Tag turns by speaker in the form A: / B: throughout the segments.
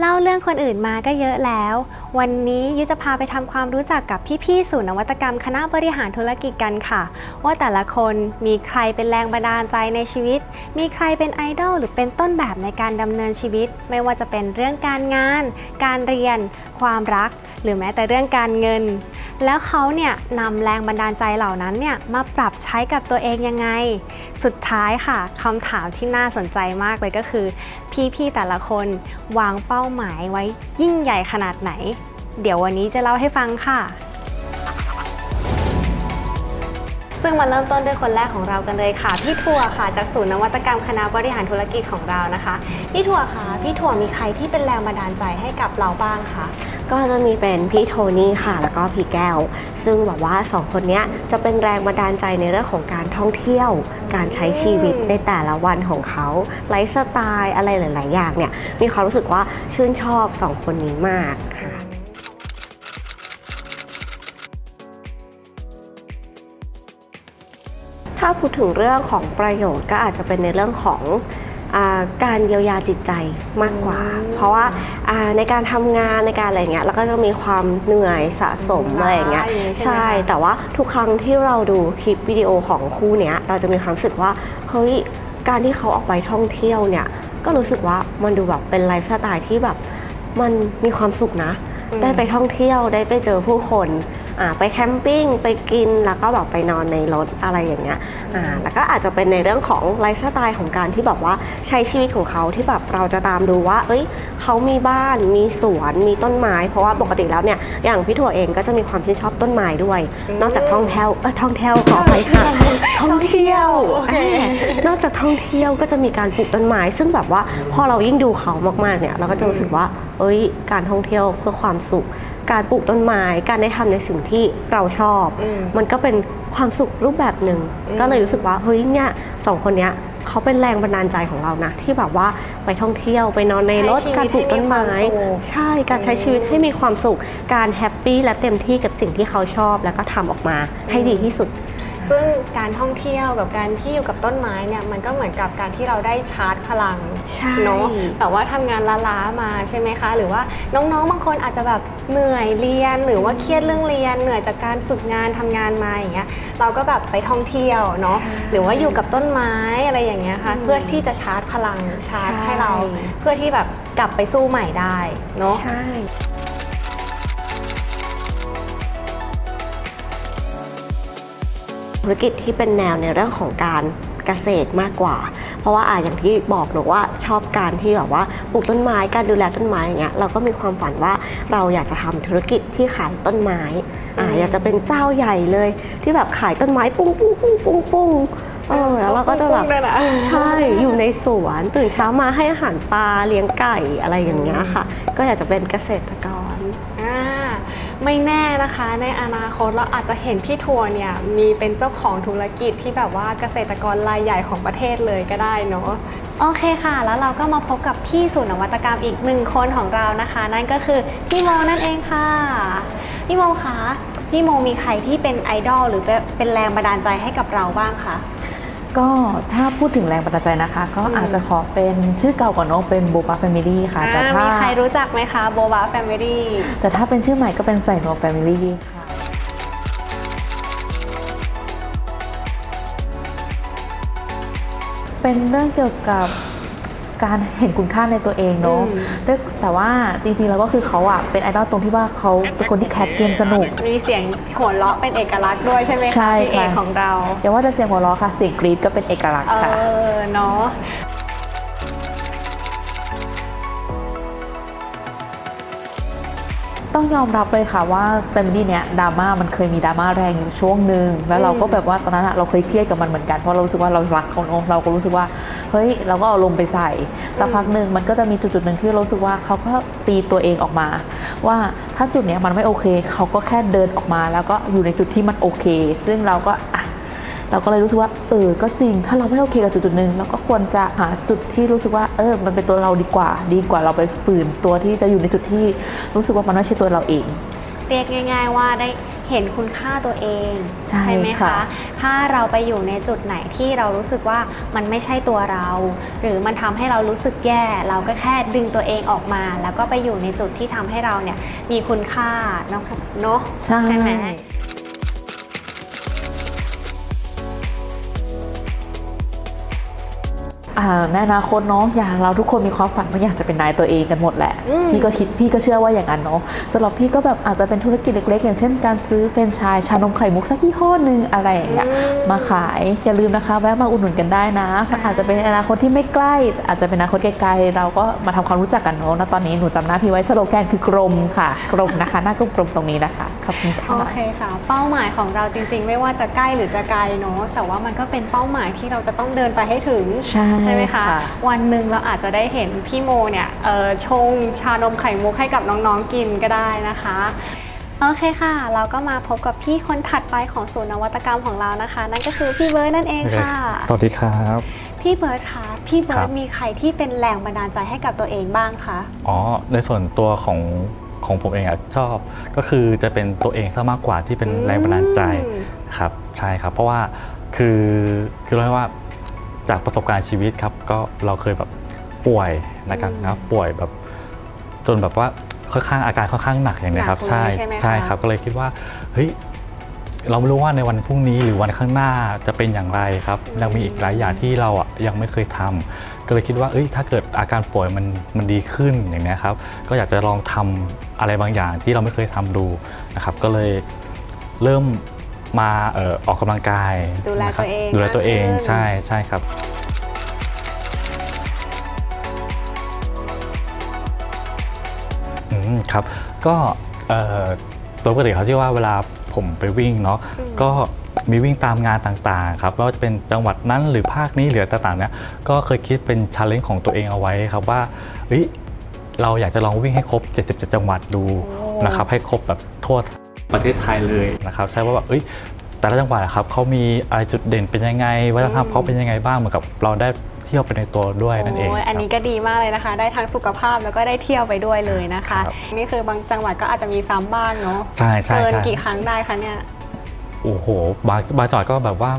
A: เล่าเรื่องคนอื่นมาก็เยอะแล้ว วันนี้ยุจะพาไปทำความรู้จักกับพี่ๆศูนย์นวัตกรรม คณะบริหารธุรกิจกันค่ะ ว่าแต่ละคนมีใครเป็นแรงบันดาลใจในชีวิต มีใครเป็นไอดอลหรือเป็นต้นแบบในการดำเนินชีวิต ไม่ว่าจะเป็นเรื่องการงาน การเรียน ความรัก หรือแม้แต่เรื่องการเงิน แล้วเขาเนี่ยนำแรงบันดาลใจเหล่านั้นเนี่ยมาปรับใช้กับตัวเองยังไง สุดท้ายค่ะคำถามที่น่าสนใจมากเลยก็คือ พี่ๆแต่ละคนวางเป้าหมายไว้ยิ่งใหญ่ขนาดไหน เดี๋ยววันนี้จะเล่าให้ฟังค่ะ ซึ่งมาเริ่มต้นด้วยคนแรกของเรากันเลยค่ะ พี่ถั่วค่ะจากศูนย์นวัตกรรมคณะบริหารธุรกิจของเรานะคะ พี่ถั่วคะพี่ถั่วมีใครที่เป็นแรงบันดาลใจให้กับเราบ้างคะ
B: ก็จะมีเป็นพี่โทนี่ค่ะ แล้วก็พี่แก้ว ซึ่งแบบว่าสองคนนี้จะเป็นแรงบันดาลใจในเรื่องของการท่องเที่ยว การใช้ชีวิตในแต่ละวันของเขาไลฟ์สไตล์อะไรหลาย ๆ อย่างเนี่ยมีความรู้สึกว่าชื่นชอบสองคนนี้มากค่ะถ้าพูดถึงเรื่องของประโยชน์ก็อาจจะเป็นในเรื่องของ การเยียวยาจิตใจมากกว่า เพราะว่าอ่าในการทำงานในการอะไรเงี้ยเราก็จะมีความเหนื่อยสะสมอะไรอย่างเงี้ย
A: ล้าอย่างงี้ใช่ไหม
B: ใช่
A: คะ
B: แต่ว่าทุกครั้งที่เราดูคลิปวิดีโอของคู่เนี้ยเราจะมีความรู้สึกว่าเฮ้ยการที่เขาออกไปท่องเที่ยวเนี่ยก็รู้สึกว่ามันดูแบบเป็นไลฟ์สไตล์ที่แบบมันมีความสุขนะ
A: อืม
B: ได้ไปท่องเที่ยวได้ไปเจอผู้คนอ่า ไปแคมปิ้งไปกินแล้วก็แบบไปนอนในรถอะไรอย่างเงี้ยอ่าแล้วก็อาจจะเป็นในเรื่องของไลฟ์สไตล์ของการที่แบบว่าใช้ชีวิตของเขาที่แบบเราจะตามดูว่า เอ้ยเขามีบ้านมีสวนมีต้นไม้ เพราะว่าปกติแล้วเนี่ยอย่างพี่ถั่วเองก็จะมีความชื่นชอบต้นไม้ด้วย
A: อืม
B: นอกจากท่องเที่ยวเออท่องเที่ยวขออภัยค่ะท่องเที่ยว
A: โอเค
B: อ่านอกจากท่องเที่ยวก็จะมีการปลูกต้นไม้ ซึ่งแบบว่าพอเรายิ่งดูเขามากๆเนี่ยเราก็จะรู้สึกว่า เอ้ย การท่องเที่ยวเพื่อความสุข การปลูกต้นไม้การได้ทำในสิ่งที่เราชอบ
A: อืม
B: มันก็เป็นความสุขรูปแบบหนึ่ง
A: อืม
B: ก็เลยรู้สึกว่าเฮ้ยเนี่ยสองคนเนี้ยเขาเป็นแรงบันดาลใจของเรานะที่แบบว่าไปท่องเที่ยวไปนอนในรถ
A: ใช้ชีวิต
B: การปลูกต้นไม้
A: ให้มีความสุข
B: ใช่การใช้ชีวิตให้มีความสุข การแฮปปี้และเต็มที่กับสิ่งที่เขาชอบ แล้วก็ทำออกมาให้ดีที่สุด
A: ซึ่งการท่องเที่ยวกับการที่อยู่กับต้นไม้เนี่ยมันก็เหมือนกับการที่เราได้ชาร์จพลัง
B: ใช่
A: เนาะแต่ว่าทำงานล้าๆมาใช่ไหมคะ หรือว่าน้องๆบางคนอาจจะแบบเหนื่อยเรียน หรือว่าเครียดเรื่องเรียนเหนื่อยจากการฝึกงานทำงานมาอย่างเงี้ยเราก็แบบไปท่องเที่ยวเนาะหรือว่าอยู่กับต้นไม้อะไรอย่างเงี้ยค่ะเพื่อที่จะชาร์จพลังชาร์จให้เรา เพื่อที่แบบกลับไปสู้ใหม่ได้เนาะ
B: ใช่ ธุรกิจที่เป็นแนวในเรื่องของการเกษตรมากกว่า เพราะว่าอ่าอย่างที่บอกหนูว่าชอบการที่แบบว่าปลูกต้นไม้การดูแลต้นไม้อย่างเงี้ยเราก็มีความฝันว่าเราอยากจะทำธุรกิจที่ขายต้นไม้อ่า
A: อืม
B: อยากจะเป็นเจ้าใหญ่เลย ที่แบบขายต้นไม้ปุ้งปุ้งปุ้งปุ้งปุ้งเออแล้วเราก็จะแบบ
A: ปุ้งๆด้วยนะ
B: ใช่อยู่ในสวนตื่นเช้ามาให้อาหารปลาเลี้ยงไก่อะไรอย่างเงี้ยค่ะ ก็อยากจะเป็นเกษตรกร
A: อ่า ไม่แน่นะคะ ในอนาคตเราอาจจะเห็นพี่ทัวร์เนี่ยมีเป็นเจ้าของธุรกิจที่แบบว่าเกษตรกรรายใหญ่ของประเทศเลยก็ได้เนาะโอเคค่ะ แล้วเราก็มาพบกับพี่ศูนย์นวัตกรรมอีกหนึ่งคนของเรานะคะ นั่นก็คือพี่โมนั่นเองค่ะ พี่โมคะพี่โมมีใครที่เป็นไอดอลหรือเป็นแรงบันดาลใจให้กับเราบ้างคะ
C: ก็ถ้าพูดถึงแรงบันดาลใจนะคะ ก็
A: อืม
C: อาจจะขอเป็นชื่อเก่าก่อนเนอะเป็นโบบาแฟมิลี่ค่ะ แต่
A: อ่า
C: ถ้า
A: มีใครรู้จักไหมคะโบบาแฟมิลี่
C: แต่ถ้าเป็นชื่อใหม่ก็เป็นใส่โนแฟมิลี่ค่ะเป็นเรื่องเกี่ยวกับ การเห็นคุณค่าในตัวเองเนาะ
A: อืม
C: ด้วยแต่ว่าจริงๆแล้วก็คือเขาอะเป็นไอดอลตรงที่ว่าเขาเป็นคนที่แคสเกมสนุก
A: มีเสียงหัวเราะเป็นเอกลักษณ์ด้วยใช่ไหมคะ
C: ใช่
A: พี่เอก
C: ค่ะ
A: ของเรา
C: อย่าว่าแต่เสียงหัวเราะค่ะเสียงกรี๊ดก็เป็นเอกลักษณ์
A: เอ
C: ค่ะ
A: อเนาะ
C: ต้องยอมรับเลยค่ะว่า Family เนี้ยดราม่ามันเคยมีดราม่าแรงอยู่ช่วงหนึ่งแล้วเราก็แบบว่าตอนนั้นอะเราเคยเครียดกับมันเหมือนกันเพราะเรารู้สึกว่าเรารักเขาเนอะเราก็รู้สึกว่า เฮ้ยเราก็เอาลงไปใส่สักพักหนึ่งมันก็จะมีจุดๆหนึ่งที่เรารู้สึกว่าเขาก็ตีตัวเองออกมา ว่าถ้าจุดเนี้ยมันไม่โอเค เขาก็แค่เดินออกมา แล้วก็อยู่ในจุดที่มันโอเค ซึ่งเราก็อะเราก็เลยรู้สึกว่าเออก็จริง ถ้าเราไม่โอเคกับจุดจุดๆหนึ่งเราก็ควรจะหาจุดที่รู้สึกว่าเออ มันเป็นตัวเราดีกว่า ดีกว่าเราไปฝืนตัวที่จะอยู่ในจุดที่รู้สึกว่ามันไม่ใช่ตัวเราเอง
A: เรียกง่าย ๆ ว่าได้ เห็นคุณค่าตัวเอง
C: ใช่
A: ไหม
C: ค่ะ
A: คะ ถ้าเราไปอยู่ในจุดไหนที่เรารู้สึกว่ามันไม่ใช่ตัวเรา หรือมันทำให้เรารู้สึกแย่ เราก็แค่ดึงตัวเองออกมา แล้วก็ไปอยู่ในจุดที่ทำให้เราเนี่ยมีคุณค่าเนอะเนอะ
C: ใช่
A: ใช่ไหม
C: ในอนาคตเนาะอย่างเราทุกคนมีความฝันว่าอยากจะเป็นนายตัวเองกันหมดแหละ
A: อืม
C: พี่ก็คิดพี่ก็เชื่อว่าอย่างนั้นเนาะสำหรับพี่ก็แบบอาจจะเป็นธุรกิจเล็กๆ อย่างเช่นการซื้อเฟรนไชส์ชานมไข่มุกสักยี่ห้อหนึ่งอะไรอย่างเงี้ยมาขายอย่าลืมนะคะแวะมาอุดหนุนกันได้นะมันอาจจะเป็นอนาคตที่ไม่ใกล้ อาจจะเป็นอนาคตไกลๆเราก็มาทำความรู้จักกันเนาะณตอนนี้หนูจำหน้าพี่ไว้สโลแกนคือกลมค่ะกลมนะคะหน้ากลมๆตรงนี้นะคะขอบคุณค่ะ
A: โอเคค่ะ เป้าหมายของเราจริง ๆ ไม่ว่าจะใกล้หรือจะไกลเนาะแต่ว่ามันก็เป็นเป้าหมายที่เราจะต้องเดินไปให้ถึง
C: ใช่
A: ไหมคะ
C: ค่ะ
A: วันหนึ่งเราอาจจะได้เห็นพี่โมเนี่ยเอ่อชงชานมไข่มุกให้กับน้องๆกินก็ได้นะคะโอเคค่ะ เราก็มาพบกับพี่คนถัดไปของศูนย์นวัตกรรมของเรานะคะ นั่นก็คือพี่เบิร์ดนั่นเองค่ะ
D: สวัสดีครับ
A: พี่เบิร์ดคะพี่เบิ
D: ครั
A: ร์ด
D: บ
A: มีใครที่เป็นแรงบันดาลใจให้กับตัวเองบ้างคะ
D: อ๋อในส่วนตัวของของผมเองอะชอบก็คือจะเป็นตัวเองซะมากกว่าที่เป็นแรงบันดาลใจ
A: อืม
D: ครับใช่ครับ เพราะว่าคือคือเราเรียกว่า จากประสบการณ์ชีวิตครับก็เราเคยแบบป่วยนะครับนะป่วยแบบจนแบบว่าค่อนข้างอาการค่อนข้างหนักอย่างเนี้ยครับ
A: หนัก
D: ใช่
A: เลยใช่ไหมคะ
D: ใช่ครับก็เลยคิดว่าเฮ้ยเราไม่รู้ว่าในวันพรุ่งนี้หรือวันข้างหน้าจะเป็นอย่างไรครับยังมีอีกหลายอย่างที่เราอะยังไม่เคยทำก็เลยคิดว่าเอ้ยถ้าเกิดอาการป่วยมันมันดีขึ้นอย่างเนี้ยครับก็อยากจะลองทำอะไรบางอย่างที่เราไม่เคยทำดูนะครับก็เลย เริ่ม มาเอ่อออกกำลังกาย
A: ดูแล
D: นะครับ
A: ตัวเอง
D: ดูแลตัวเอง
A: มากขึ้น
D: ใช่ใช่ครับ อืมครับก็เอ่อโดยปกติเขาที่ว่าเวลาผมไปวิ่งเนาะ
A: อืม
D: ก็มีวิ่งตามงานต่างๆครับไม่ว่าจะเป็นจังหวัดนั้นหรือภาคนี้หรือต่างๆเนี่ยก็เคยคิดเป็นชาเลนจ์ของตัวเองเอาไว้ครับว่าเฮ้ยเราอยากจะลองวิ่งให้ครบ 77 จังหวัดดูนะครับให้ครบแบบทั่ว ประเทศไทยเลยนะครับใช่ว่าแบบเอ้ยแต่ละจังหวัดอะครับเขามีอะไรจุดเด่นเป็นยังไงวัฒนธรรมเขาเป็นยังไงบ้างเหมือนกับเราได้เที่ยวไปในตัวด้วยนั่นเอง
A: โยอันนี้ก็ดีมากเลยนะคะ ได้ทั้งสุขภาพแล้วก็ได้เที่ยวไปด้วยเลยนะคะ
D: ครับ
A: นี่คือบางจังหวัดก็อาจจะมีซ้ำบ้างเนาะ
D: ใช่ใช่
A: เกิน
D: ใช่
A: กี่ครั้งได้คะเนี่ย
D: โอ้โหบางบางจังหวัดก็แบบว่า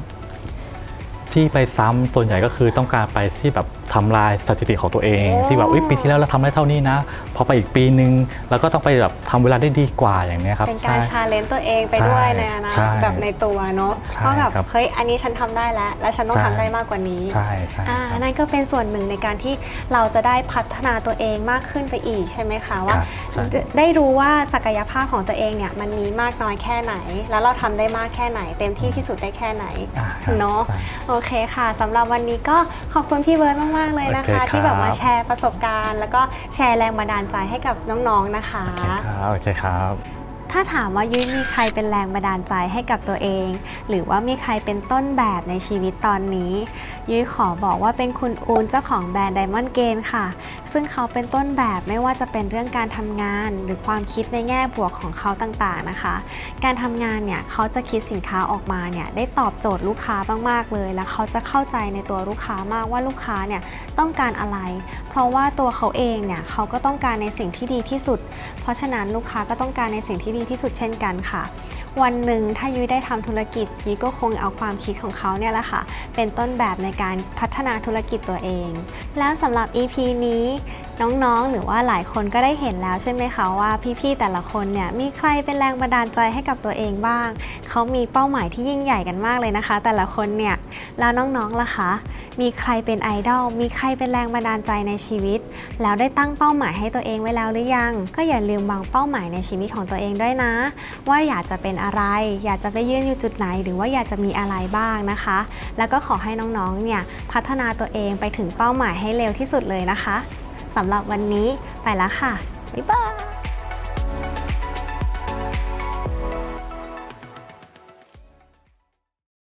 D: ที่ไปซ้ำส่วนใหญ่ก็คือต้องการไปที่แบบ ทำลายสถิติของตัวเอง
A: โอ้
D: ที่แบบอุ๊ยปีที่แล้วเราทำได้เท่านี้นะ พอไปอีกปีนึงเราก็ต้องไปแบบทำเวลาได้ดีกว่าอย่างเนี้ยครับ
A: เป็นการ
D: ใช่
A: ชาเลนจ์ตัวเองไปด้วย
D: ใช่
A: ในอนา
D: ใช่
A: แบบในตัวเนาะ
D: ใช่
A: ว่าแบบ
D: ครับ
A: เฮ้ยอันนี้ฉันทำได้แล้ว และฉันต้อง
D: ใช่
A: ทำได้มากกว่านี้
D: ใช่ใช่
A: อ่า
D: ครับ
A: นั่นก็เป็นส่วนหนึ่งในการที่เราจะได้พัฒนาตัวเองมากขึ้นไปอีกใช่ไหมคะว่า
D: ครับใช่
A: ได้ได้รู้ว่าศักยภาพของตัวเองเนี่ยมันมีมากน้อยแค่ไหน แล้วเราทำได้มากแค่ไหน เต็มที่ที่สุดได้แค่ไหน
D: อ่าครับ
A: เนาะ
D: ใช่
A: โอเคค่ะสำหรับวันนี้ก็ขอบคุณพี่เบิร์ดมากๆเลยนะคะ
D: โอเคครับ
A: ที่แบบมาแชร์ประสบการณ์ แล้วก็แชร์แรงบันดาลใจให้กับน้องๆนะคะ
D: โอเคครับโอเคครับ
A: ถ้าถามว่ายุ้ยมีใครเป็นแรงบันดาลใจให้กับตัวเอง หรือว่ามีใครเป็นต้นแบบในชีวิตตอนนี้ ยุ้ยขอบอกว่าเป็นคุณอูนเจ้าของแบรนด์ Diamond Gain ค่ะ ซึ่งเขาเป็นต้นแบบไม่ว่าจะเป็นเรื่องการทำงาน หรือความคิดในแง่บวกของเขาต่างๆนะคะ การทำงานเนี่ยเขาจะคิดสินค้าออกมาเนี่ยได้ตอบโจทย์ลูกค้ามากๆเลย แล้วเขาจะเข้าใจในตัวลูกค้ามากว่าลูกค้าเนี่ยต้องการอะไร เพราะว่าตัวเขาเองเนี่ยเขาก็ต้องการในสิ่งที่ดีที่สุด เพราะฉะนั้นลูกค้าก็ต้องการในสิ่งที่ดีที่สุดเช่นกันค่ะ วันหนึ่งถ้ายุ้ยได้ทำธุรกิจยุ้ยก็คงเอาความคิดของเขาเนี่ยแหละค่ะ เป็นต้นแบบในการพัฒนาธุรกิจตัวเอง แล้วสำหรับ EP นี้ น้องๆ หรือว่าหลายคนก็ได้เห็นแล้วใช่ไหมคะว่าพี่ๆ แต่ละคนเนี่ยมีใครเป็นแรงบันดาลใจให้กับตัวเองบ้าง เขามีเป้าหมายที่ยิ่งใหญ่กันมากเลยนะคะ แต่ละคนเนี่ยแล้วน้องๆล่ะคะ มีใครเป็นไอดอลมีใครเป็นแรงบันดาลใจในชีวิต แล้วได้ตั้งเป้าหมายให้ตัวเองไว้แล้วหรือยัง ก็อย่าลืมวางเป้าหมายในชีวิตของตัวเองด้วยนะ ว่าอยากจะเป็นอะไร อยากจะไปยืนอยู่จุดไหน หรือว่าอยากจะมีอะไรบ้างนะคะ แล้วก็ขอให้น้องๆเนี่ยพัฒนาตัวเองไปถึงเป้าหมายให้เร็วที่สุดเลยนะคะ สำหรับวันนี้ไปแล้วค่ะ บ๊ายบาย